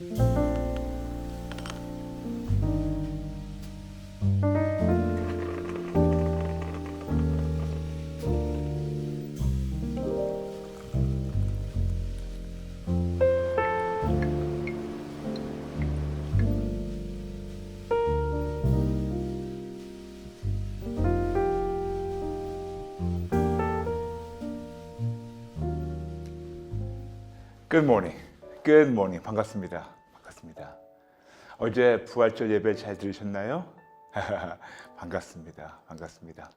Good morning. Morning. 반갑습니다. 반갑습니다. 어제 부활절 예배 잘 들으셨나요? 반갑습니다. 반갑습니다.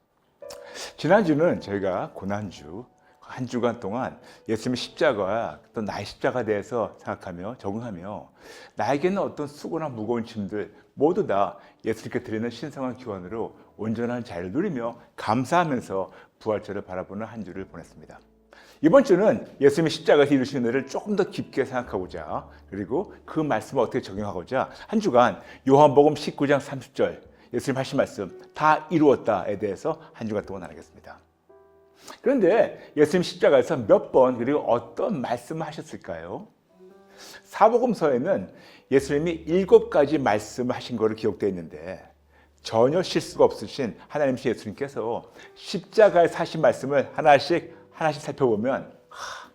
지난주는 저희가 고난주 한 주간 동안 예수님의 십자가와 또 나의 십자가에 대해서 생각하며 적응하며 나에게는 어떤 수고나 무거운 짐들 모두 다 예수님께 드리는 신성한 기원으로 온전한 자유를 누리며 감사하면서 부활절을 바라보는 한 주를 보냈습니다. 이번 주는 예수님의 십자가에서 이루신 은혜를 조금 더 깊게 생각하고자 그리고 그 말씀을 어떻게 적용하고자 한 주간 요한복음 19장 30절 예수님 하신 말씀 다 이루었다에 대해서 한 주간 동안 나누겠습니다. 그런데 예수님 십자가에서 몇 번 그리고 어떤 말씀을 하셨을까요? 사복음서에는 예수님이 일곱 가지 말씀을 하신 거로 기록되어 있는데 전혀 실수가 없으신 하나님 예수님께서 십자가에 하신 말씀을 하나씩 하나씩 살펴보면 하,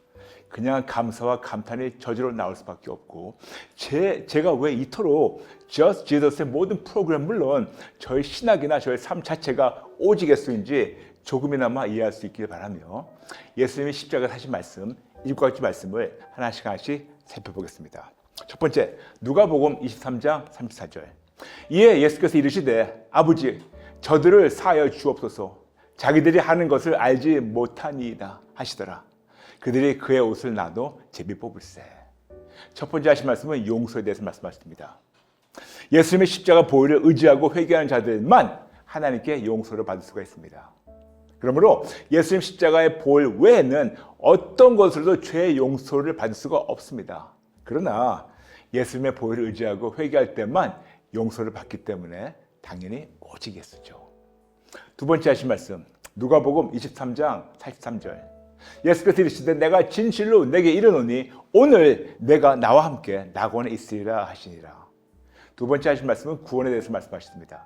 그냥 감사와 감탄이 저절로 나올 수밖에 없고 제, 제가 왜 이토록 Just Jesus의 모든 프로그램 물론 저희 신학이나 저희 삶 자체가 오직 예수인지 조금이나마 이해할 수 있기를 바라며 예수님이 십자가에 하신 말씀 일곱 가지 말씀을 하나씩 하나씩 살펴보겠습니다. 첫 번째 누가복음 23장 34절 이에 예수께서 이르시되 아버지 저들을 사하여 주옵소서 자기들이 하는 것을 알지 못하니이다 하시더라. 그들이 그의 옷을 나도 제비 뽑을세. 첫 번째 하신 말씀은 용서에 대해서 말씀하십니다. 예수님의 십자가 보혈을 의지하고 회개하는 자들만 하나님께 용서를 받을 수가 있습니다. 그러므로 예수님 십자가의 보혈 외에는 어떤 것으로도 죄의 용서를 받을 수가 없습니다. 그러나 예수님의 보혈을 의지하고 회개할 때만 용서를 받기 때문에 당연히 오직 예수죠. 두 번째 하신 말씀 누가복음 23장 43절. 예수께서 이르시되 내가 진실로 내게 이르노니 오늘 내가 나와 함께 낙원에 있으리라 하시니라. 두 번째 하신 말씀은 구원에 대해서 말씀하셨습니다.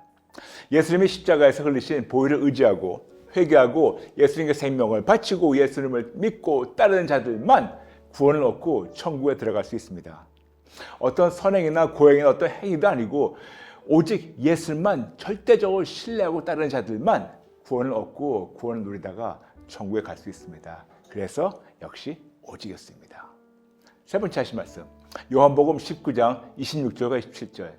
예수님이 십자가에서 흘리신 보혈을 의지하고 회개하고 예수님의 생명을 바치고 예수님을 믿고 따르는 자들만 구원을 얻고 천국에 들어갈 수 있습니다. 어떤 선행이나 고행이나 어떤 행위도 아니고 오직 예수만 절대적으로 신뢰하고 따르는 자들만 구원을 얻고 구원을 누리다가 천국에 갈 수 있습니다. 그래서 역시 오직 예수입니다. 세 번째 하신 말씀 요한복음 19장 26절과 27절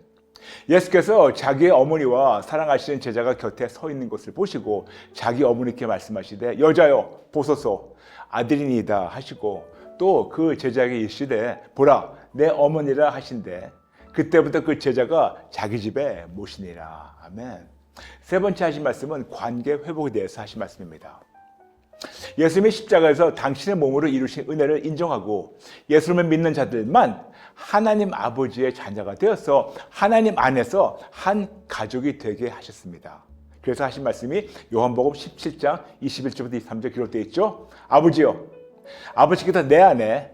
예수께서 자기의 어머니와 사랑하시는 제자가 곁에 서 있는 것을 보시고 자기 어머니께 말씀하시되 여자여 보소서 아들이니이다 하시고 또 그 제자에게 이르시되 보라 내 어머니라 하신대 그때부터 그 제자가 자기 집에 모시니라 아멘 세 번째 하신 말씀은 관계 회복에 대해서 하신 말씀입니다 예수님의 십자가에서 당신의 몸으로 이루신 은혜를 인정하고 예수님을 믿는 자들만 하나님 아버지의 자녀가 되어서 하나님 안에서 한 가족이 되게 하셨습니다. 그래서 하신 말씀이 요한복음 17장 21절부터 23절 기록되어 있죠. 아버지요. 아버지께서 내 안에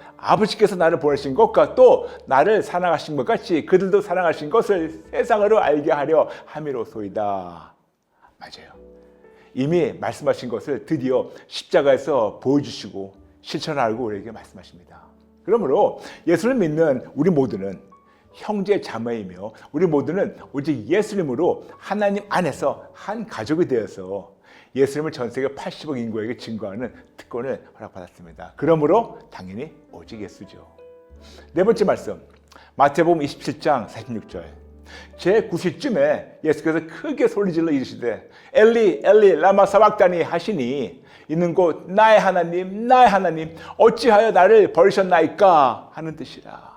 아버지께서 나를 보내신 것과 또 나를 사랑하신 것 같이 그들도 사랑하신 것을 세상으로 알게 하려 함이로소이다. 맞아요. 이미 말씀하신 것을 드디어 십자가에서 보여주시고 실천하고 우리에게 말씀하십니다. 그러므로 예수를 믿는 우리 모두는 형제 자매이며 우리 모두는 오직 예수님으로 하나님 안에서 한 가족이 되어서 예수님을 전 세계 80억 인구에게 증거하는 특권을 허락받았습니다. 그러므로 당연히 오직 예수죠. 네 번째 말씀 마태복음 27장 46절 제 9시쯤에 예수께서 크게 소리질러 이르시되 엘리 엘리 라마 사박다니 하시니 있는 곳 나의 하나님 나의 하나님 어찌하여 나를 버리셨나이까 하는 뜻이라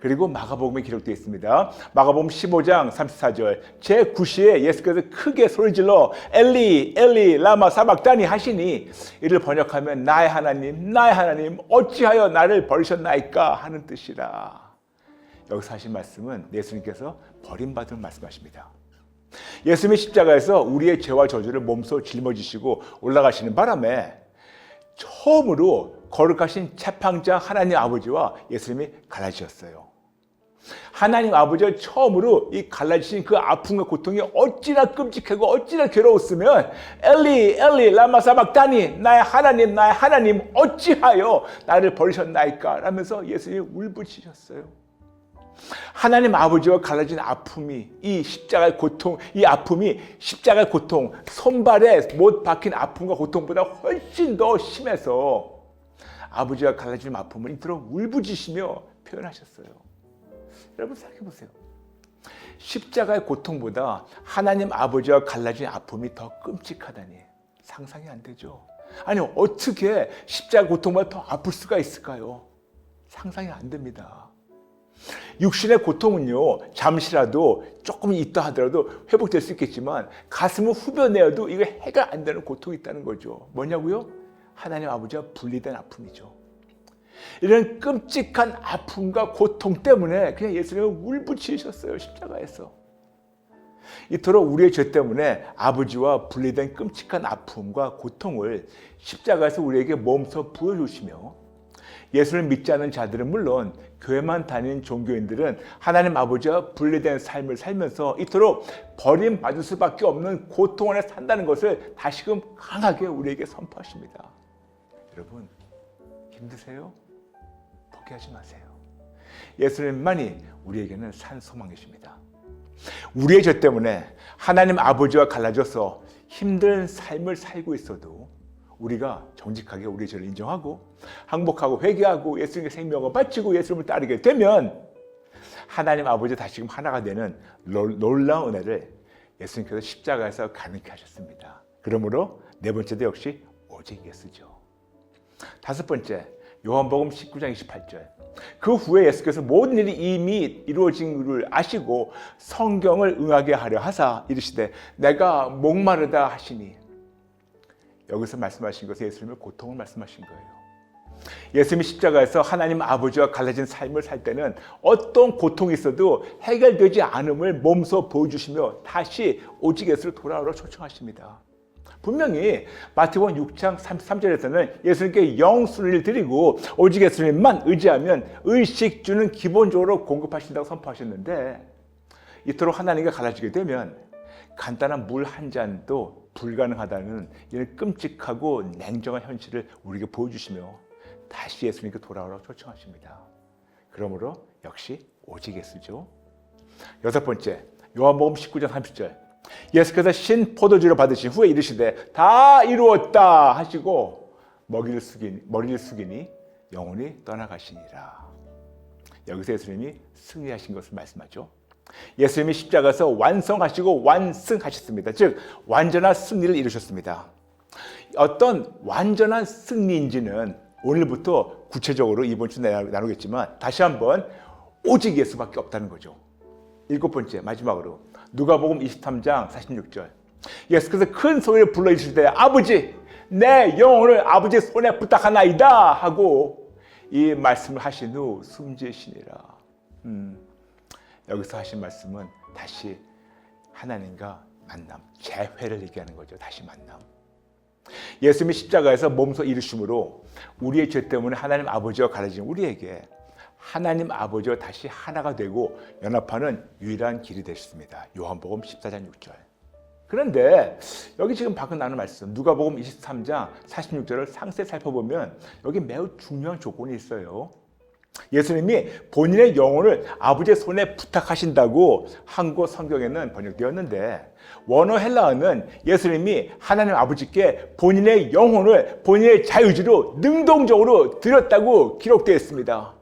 그리고 마가복음에 기록되어 있습니다. 마가복음 15장 34절 제 9시에 예수께서 크게 소리질러 엘리 엘리 라마 사박다니 하시니 이를 번역하면 나의 하나님 나의 하나님 어찌하여 나를 버리셨나이까 하는 뜻이라. 여기서 하신 말씀은 예수님께서 버림받은 말씀하십니다. 예수님의 십자가에서 우리의 죄와 저주를 몸소 짊어지시고 올라가시는 바람에 처음으로 거룩하신 채팡자 하나님 아버지와 예수님이 갈라지셨어요. 하나님 아버지가 처음으로 이 갈라지신 그 아픔과 고통이 어찌나 끔찍하고 어찌나 괴로웠으면 엘리 엘리 라마 사박다니 나의 하나님 나의 하나님 어찌하여 나를 버리셨나이까 라면서 예수님이 울부짖으셨어요. 하나님 아버지와 갈라진 아픔이 이 십자가의 고통, 이 아픔이 십자가의 고통, 손발에 못 박힌 아픔과 고통보다 훨씬 더 심해서 아버지와 갈라진 아픔을 이토록 울부짖으며 표현하셨어요. 여러분 생각해 보세요. 십자가의 고통보다 하나님 아버지와 갈라진 아픔이 더 끔찍하다니 상상이 안 되죠. 아니 어떻게 십자가 고통보다 더 아플 수가 있을까요? 상상이 안 됩니다. 육신의 고통은요 잠시라도 조금 있다 하더라도 회복될 수 있겠지만 가슴을 후벼내어도 이거 해결 안 되는 고통이 있다는 거죠. 뭐냐고요? 하나님 아버지와 분리된 아픔이죠. 이런 끔찍한 아픔과 고통 때문에 그냥 예수님을 울부짖으셨어요 십자가에서. 이토록 우리의 죄 때문에 아버지와 분리된 끔찍한 아픔과 고통을 십자가에서 우리에게 몸소 보여주시며 예수를 믿지 않는 자들은 물론 교회만 다니는 종교인들은 하나님 아버지와 분리된 삶을 살면서 이토록 버림받을 수밖에 없는 고통 안에 산다는 것을 다시금 강하게 우리에게 선포하십니다. 여러분 힘드세요? 포기하지 마세요. 예수님만이 우리에게는 산 소망이십니다. 우리의 죄 때문에 하나님 아버지와 갈라져서 힘든 삶을 살고 있어도 우리가 정직하게 우리의 죄를 인정하고 항복하고 회개하고 예수님의 생명을 바치고 예수님을 따르게 되면 하나님 아버지 다시금 하나가 되는 놀라운 은혜를 예수님께서 십자가에서 가능케 하셨습니다. 그러므로 네 번째도 역시 오직 예수죠. 다섯 번째 요한복음 19장 28절 그 후에 예수께서 모든 일이 이미 이루어진 것을 아시고 성경을 응하게 하려 하사 이르시되 내가 목마르다 하시니 여기서 말씀하신 것은 예수님의 고통을 말씀하신 거예요. 예수님이 십자가에서 하나님 아버지와 갈라진 삶을 살 때는 어떤 고통이 있어도 해결되지 않음을 몸소 보여주시며 다시 오직 예수를 돌아오라 초청하십니다. 분명히 마태복음 6장 33절에서는 예수님께 영순을 드리고 오직 예수님만 의지하면 의식주는 기본적으로 공급하신다고 선포하셨는데 이토록 하나님과 갈라지게 되면 간단한 물 한 잔도 불가능하다는 이런 끔찍하고 냉정한 현실을 우리에게 보여주시며 다시 예수님께 돌아오라고 초청하십니다. 그러므로 역시 오직 예수죠. 여섯 번째 요한복음 19장 30절 예수께서 신 포도주를 받으신 후에 이르시되 다 이루었다 하시고 머리를 숙이니, 머리를 숙이니 영혼이 떠나가시니라. 여기서 예수님이 승리하신 것을 말씀하죠. 예수님이 십자가에서 완성하시고 완승하셨습니다. 즉 완전한 승리를 이루셨습니다. 어떤 완전한 승리인지는 오늘부터 구체적으로 이번 주 나누겠지만 다시 한번 오직 예수밖에 없다는 거죠. 일곱 번째 마지막으로 누가복음 23장 46절 예수께서 큰 소리를 불러 이르실 때 아버지 내 영혼을 아버지 손에 부탁하나이다 하고 이 말씀을 하신 후 숨지시니라. 음. 여기서 하신 말씀은 다시 하나님과 만남, 재회를 얘기하는 거죠. 다시 만남. 예수님이 십자가에서 몸소 이루심으로 우리의 죄 때문에 하나님 아버지와 갈라진 우리에게 하나님 아버지와 다시 하나가 되고 연합하는 유일한 길이 되셨습니다. 요한복음 14장 6절. 그런데 여기 지금 방금 나눈 말씀 누가복음 23장 46절을 상세 살펴보면 여기 매우 중요한 조건이 있어요. 예수님이 본인의 영혼을 아버지의 손에 부탁하신다고 한국 성경에는 번역되었는데 원어 헬라어는 예수님이 하나님 아버지께 본인의 영혼을 본인의 자유지로 능동적으로 드렸다고 기록되어 있습니다.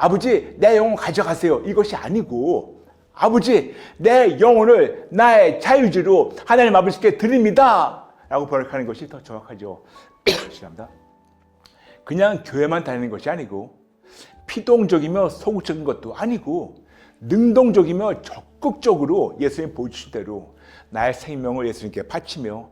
아버지 내 영혼 가져가세요. 이것이 아니고 아버지 내 영혼을 나의 자유지로 하나님 아버지께 드립니다. 라고 번역하는 것이 더 정확하죠. 죄송합니다. 그냥 교회만 다니는 것이 아니고 피동적이며 소극적인 것도 아니고 능동적이며 적극적으로 예수님 보여주신 대로 나의 생명을 예수님께 바치며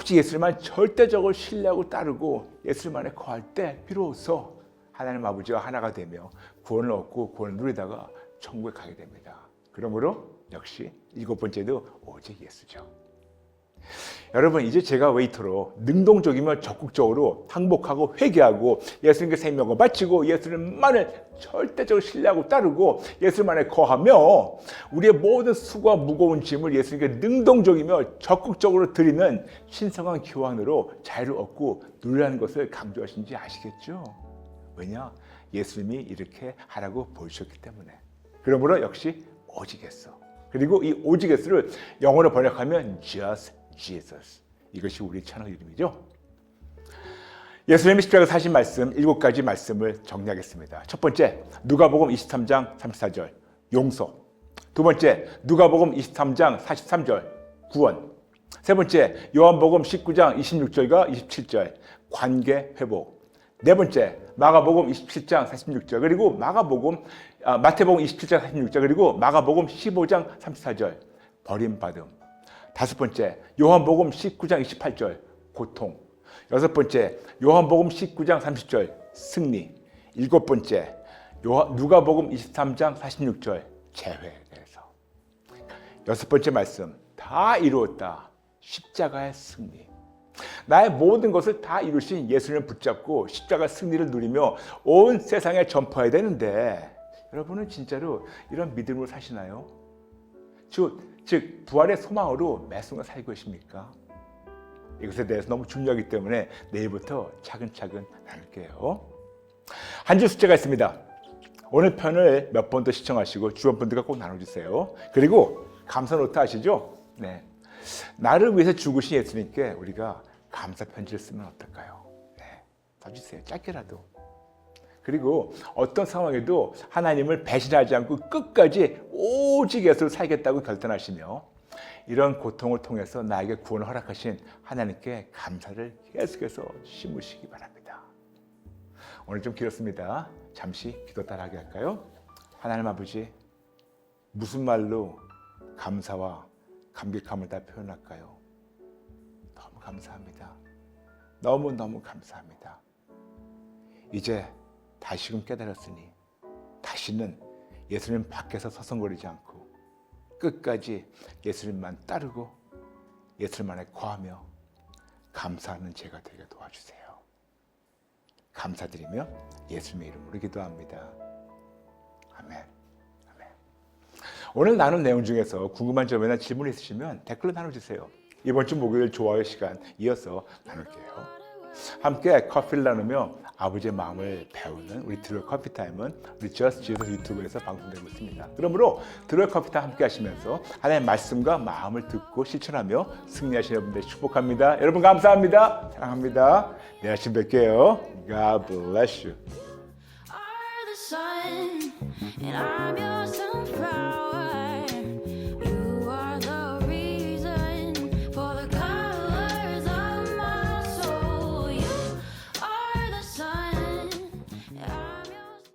오직 예수님만 절대적으로 신뢰하고 따르고 예수님만에 거할 때 비로소 하나님 아버지와 하나가 되며 구원을 얻고 구원을 누리다가 천국에 가게 됩니다. 그러므로 역시 일곱 번째도 오직 예수죠. 여러분 이제 제가 웨이터로 능동적이며 적극적으로 항복하고 회개하고 예수님께 생명을 바치고 예수님만을 절대적으로 신뢰하고 따르고 예수님만에 거하며 우리의 모든 수고와 무거운 짐을 예수님께 능동적이며 적극적으로 드리는 신성한 교환으로 자유를 얻고 누리라는 것을 강조하신지 아시겠죠? 왜냐? 예수님이 이렇게 하라고 보여주셨기 때문에. 그러므로 역시 오직했어. 그리고 이 오직했어를 영어로 번역하면 just Jesus. 이것이 우리 채널 이름이죠. 예수님이 십자가 사신 말씀 일곱 가지 말씀을 정리하겠습니다. 첫 번째, 누가복음 23장 34절 용서. 두 번째, 누가복음 23장 43절 구원. 세 번째, 요한복음 19장 26절과 27절 관계 회복. 네 번째, 마가복음 27장 46절 그리고 마가복음 아, 마태복음 27장 46절 그리고 마가복음 15장 34절 버림받음. 다섯 번째, 요한복음 19장 28절 고통. 여섯 번째, 요한복음 19장 30절 승리. 일곱 번째, 누가복음 23장 46절 재회에 대해서. 여섯 번째 말씀, 다 이루었다. 십자가의 승리. 나의 모든 것을 다 이루신 예수님을 붙잡고 십자가 승리를 누리며 온 세상에 전파해야 되는데 여러분은 진짜로 이런 믿음으로 사시나요? 즉, 즉 부활의 소망으로 매 순간 살고 계십니까? 이것에 대해서 너무 중요하기 때문에 내일부터 차근차근 나눌게요. 한줄 숫자가 있습니다. 오늘 편을 몇 번 더 시청하시고 주변 분들과 꼭 나눠주세요. 그리고 감사 노트 아시죠? 네. 나를 위해서 죽으신 예수님께 우리가 감사 편지를 쓰면 어떨까요? 네. 써주세요. 짧게라도. 그리고 어떤 상황에도 하나님을 배신하지 않고 끝까지 오직 예수를 살겠다고 결단하시며 이런 고통을 통해서 나에게 구원을 허락하신 하나님께 감사를 계속해서 심으시기 바랍니다. 오늘 좀 길었습니다. 잠시 기도 따라하게 할까요? 하나님 아버지, 무슨 말로 감사와 감격함을 다 표현할까요? 감사합니다. 너무너무 감사합니다. 이제 다시금 깨달았으니 다시는 예수님 밖에서 서성거리지 않고 끝까지 예수님만 따르고 예수님만에 거하며 감사하는 제가 되게 도와주세요. 감사드리며 예수님의 이름으로 기도합니다. 아멘. 아멘. 오늘 나눈 내용 중에서 궁금한 점이나 질문 있으시면 댓글로 나눠주세요. 이번 주 목요일 좋아요 시간 이어서 나눌게요. 함께 커피를 나누며 아버지의 마음을 배우는 우리 드로이 커피 타임은 우리 저스트 지에서 유튜브에서 방송되고 있습니다. 그러므로 드로이 커피 타임 함께 하시면서 하나님의 말씀과 마음을 듣고 실천하며 승리하시는 분들 축복합니다. 여러분 감사합니다. 사랑합니다. 내일 아침 뵐게요. God bless you.